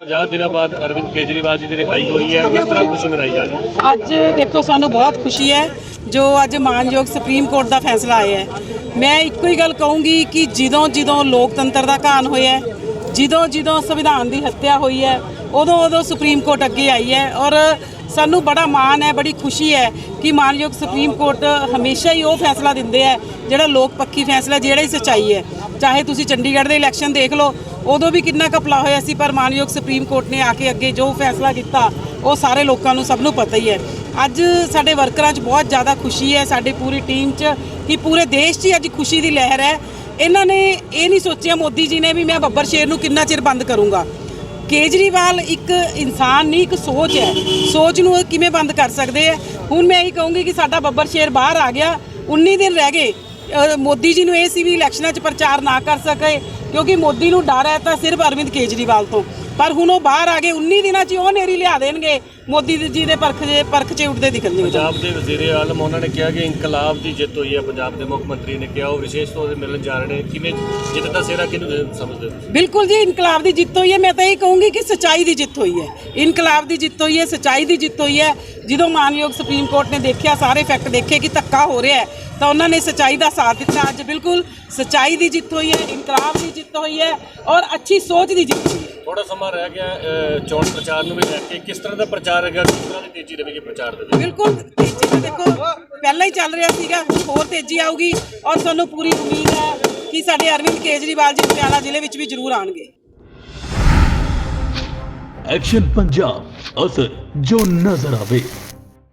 50 ਦਿਨਾਂ ਬਾਅਦ ਅਰਵਿੰਦ ਕੇਜਰੀਵਾਲ ਜੀ ਦੀ ਰਿਹਾਈ ਹੋਈ ਹੈ ਕਿਸ ਤਰ੍ਹਾਂ ਖੁਸ਼ੀ ਮਨਾਈ ਜਾ ਰਹੀ ਹੈ। ਅੱਜ ਦੇਖੋ ਸਾਨੂੰ ਬਹੁਤ ਖੁਸ਼ੀ ਹੈ ਜੋ ਅੱਜ ਮਾਨਯੋਗ ਸੁਪਰੀਮ ਕੋਰਟ ਦਾ ਫੈਸਲਾ ਆਇਆ ਹੈ। ਮੈਂ ਇੱਕੋ ਹੀ ਗੱਲ ਕਹੂੰਗੀ ਕਿ ਜਦੋਂ ਜਦੋਂ ਲੋਕਤੰਤਰ ਦਾ ਘਾਣ ਹੋਇਆ ਹੈ, ਜਦੋਂ ਜਦੋਂ ਸੰਵਿਧਾਨ ਦੀ ਹੱਤਿਆ ਹੋਈ ਹੈ ਉਦੋਂ ਉਦੋਂ ਸੁਪਰੀਮ ਕੋਰਟ ਅੱਗੇ ਆਈ ਹੈ ਔਰ ਸਾਨੂੰ ਬੜਾ ਮਾਣ ਹੈ ਬੜੀ ਖੁਸ਼ੀ ਹੈ ਕਿ ਮਾਨਯੋਗ ਸੁਪਰੀਮ ਕੋਰਟ ਹਮੇਸ਼ਾ ਹੀ ਉਹ ਫੈਸਲਾ ਦਿੰਦੇ ਹੈ ਜਿਹੜਾ ਲੋਕ ਪੱਖੀ ਫੈਸਲਾ ਜਿਹੜਾ ਹੀ ਸੱਚਾਈ ਹੈ। ਚਾਹੇ ਤੁਸੀਂ ਚੰਡੀਗੜ੍ਹ ਦੇ ਇਲੈਕਸ਼ਨ ਦੇਖ ਲਓ ਉਦੋਂ ਵੀ ਕਿੰਨਾ ਕਪਲਾ ਹੋਇਆ ਸੀ, ਪਰ ਮਾਨਯੋਗ ਸੁਪਰੀਮ ਕੋਰਟ ਨੇ ਆ ਕੇ ਅੱਗੇ ਜੋ ਫੈਸਲਾ ਕੀਤਾ, ਉਹ ਸਾਰੇ ਲੋਕਾਂ ਨੂੰ ਸਭ ਨੂੰ ਪਤਾ ਹੀ ਹੈ। ਅੱਜ ਸਾਡੇ ਵਰਕਰਾਂ 'ਚ ਬਹੁਤ ਜ਼ਿਆਦਾ ਖੁਸ਼ੀ ਹੈ, ਸਾਡੀ ਪੂਰੀ ਟੀਮ 'ਚ, ਕਿ ਪੂਰੇ ਦੇਸ਼ 'ਚ ਹੀ ਅੱਜ ਖੁਸ਼ੀ ਦੀ ਲਹਿਰ ਹੈ। ਇਹਨਾਂ ਨੇ ਇਹ ਨਹੀਂ ਸੋਚਿਆ ਮੋਦੀ ਜੀ ਨੇ ਵੀ ਮੈਂ ਬੱਬਰ ਸ਼ੇਰ ਨੂੰ ਕਿੰਨਾ ਚਿਰ ਬੰਦ ਕਰੂੰਗਾ। ਕੇਜਰੀਵਾਲ ਇੱਕ ਇਨਸਾਨ ਨਹੀਂ, ਇੱਕ ਸੋਚ ਹੈ। ਸੋਚ ਨੂੰ ਕਿਵੇਂ ਬੰਦ ਕਰ ਸਕਦੇ ਆ ਹੁਣ ਮੈਂ ਇਹੀ ਕਹੂੰਗੀ ਕਿ ਸਾਡਾ ਬੱਬਰ ਸ਼ੇਰ ਬਾਹਰ ਆ ਗਿਆ। 19 ਦਿਨ ਰਹਿ ਗਏ। ਮੋਦੀ ਜੀ ਨੂੰ ਇਹ ਸੀ ਵੀ ਇਲੈਕਸ਼ਨਾਂ 'ਚ ਪ੍ਰਚਾਰ ਨਾ ਕਰ ਸਕੇ। ਕਿਉਂਕਿ ਮੋਦੀ ਨੂੰ ਡਰ ਹੈ ਤਾਂ ਸਿਰਫ ਅਰਵਿੰਦ ਕੇਜਰੀਵਾਲ ਤੋਂ। ਪਰ ਹੁਣ ਉਹ ਬਾਹਰ ਆ ਗਏ 19 ਦਿਨਾਂ 'ਚ ਉਹ ਨੇਰੀ ਲਿਆ ਦੇਣਗੇ। ਮੋਦੀ ਜੀ ਦੇ ਪਰਖ ਜੇ ਪਰਖ 'ਚ ਉੱਠਦੇ ਦਿਖਣਗੇ। ਪੰਜਾਬ ਦੇ ਵਜ਼ੀਰ ਆਲਮ ਉਹਨਾਂ ਨੇ ਕਿਹਾ ਕਿ ਇਨਕਲਾਬ ਦੀ ਜਿੱਤ ਹੋਈ ਹੈ। ਪੰਜਾਬ ਦੇ ਮੁੱਖ ਮੰਤਰੀ ਨੇ ਕਿਹਾ ਉਹ ਵਿਸ਼ੇਸ਼ ਤੌਰ ਤੇ ਮਿਲਣ ਜਾ ਰਹੇ ਨੇ। ਕਿਵੇਂ ਜਿੱਤ ਦਾ ਸਿਹਰਾ ਕਿਹਨੂੰ ਸਮਝਦੇ? ਬਿਲਕੁਲ ਜੀ ਇਨਕਲਾਬ ਦੀ ਜਿੱਤ ਹੋਈ ਹੈ। ਮੈਂ ਤਾਂ ਇਹ ਕਹੂੰਗੀ ਕਿ ਸਚਾਈ ਦੀ ਜਿੱਤ ਹੋਈ ਹੈ। ਇਨਕਲਾਬ ਦੀ ਜਿੱਤ ਹੋਈ ਹੈ ਸਚਾਈ ਦੀ ਜਿੱਤ ਹੋਈ ਹੈ। ਜਦੋਂ ਮਾਨਯੋਗ ਸੁਪਰੀਮ ਕੋਰਟ ਨੇ ਦੇਖਿਆ ਸਾਰੇ ਫੈਕਟ ਦੇਖੇ ਕਿ ਧੱਕਾ ਹੋ ਰਿਹਾ ਹੈ ਤਾਂ ਉਹਨਾਂ ਨੇ ਸਚਾਈ ਦਾ ਸਾਥ ਦਿੱਤਾ। ਅੱਜ ਬਿਲਕੁਲ ਸਚਾਈ ਦੀ ਜਿੱਤ ਹੋਈ ਹੈ ਇਨਕਲਾਬ ਦੀ ਜਿੱਤ ਹੋਈ ਹੈ ਔਰ ਅੱਛੀ ਸੋਚ ਦੀ ਜਿੱਤ ਹੋਈ ਹੈ। ਥੋੜਾ ਸਮਾਂ ਰਹਿ ਗਿਆ ਚੋਣ ਪ੍ਰਚਾਰ ਨੂੰ ਵੀ ਲੈ ਕੇ। ਕਿਸ ਤਰ੍ਹਾਂ ਦਾ ਪ੍ਰਚਾਰ ਹੈਗਾ ਕਿਸ ਤਰ੍ਹਾਂ ਦੀ ਤੇਜ਼ੀ ਰਹੇਗੀ ਪ੍ਰਚਾਰ ਦੇ ਵਿੱਚ? ਬਿਲਕੁਲ ਤੇਜ਼ੀ ਤਾਂ ਦੇਖੋ ਪਹਿਲਾਂ ਹੀ ਚੱਲ ਰਿਹਾ ਸੀਗਾ ਹੋਰ ਤੇਜ਼ੀ ਆਊਗੀ ਔਰ ਸਾਨੂੰ ਪੂਰੀ ਉਮੀਦ ਹੈ ਕਿ ਸਾਡੇ ਅਰਵਿੰਦ ਕੇਜਰੀਵਾਲ ਜੀ ਪਟਿਆਲਾ ਜ਼ਿਲ੍ਹੇ ਵਿੱਚ ਵੀ ਜ਼ਰੂਰ ਆਣਗੇ ਐਕਸ਼ਨ ਪੰਜਾਬ ਅਸਰ ਜੋ ਨਜ਼ਰ ਆਵੇ।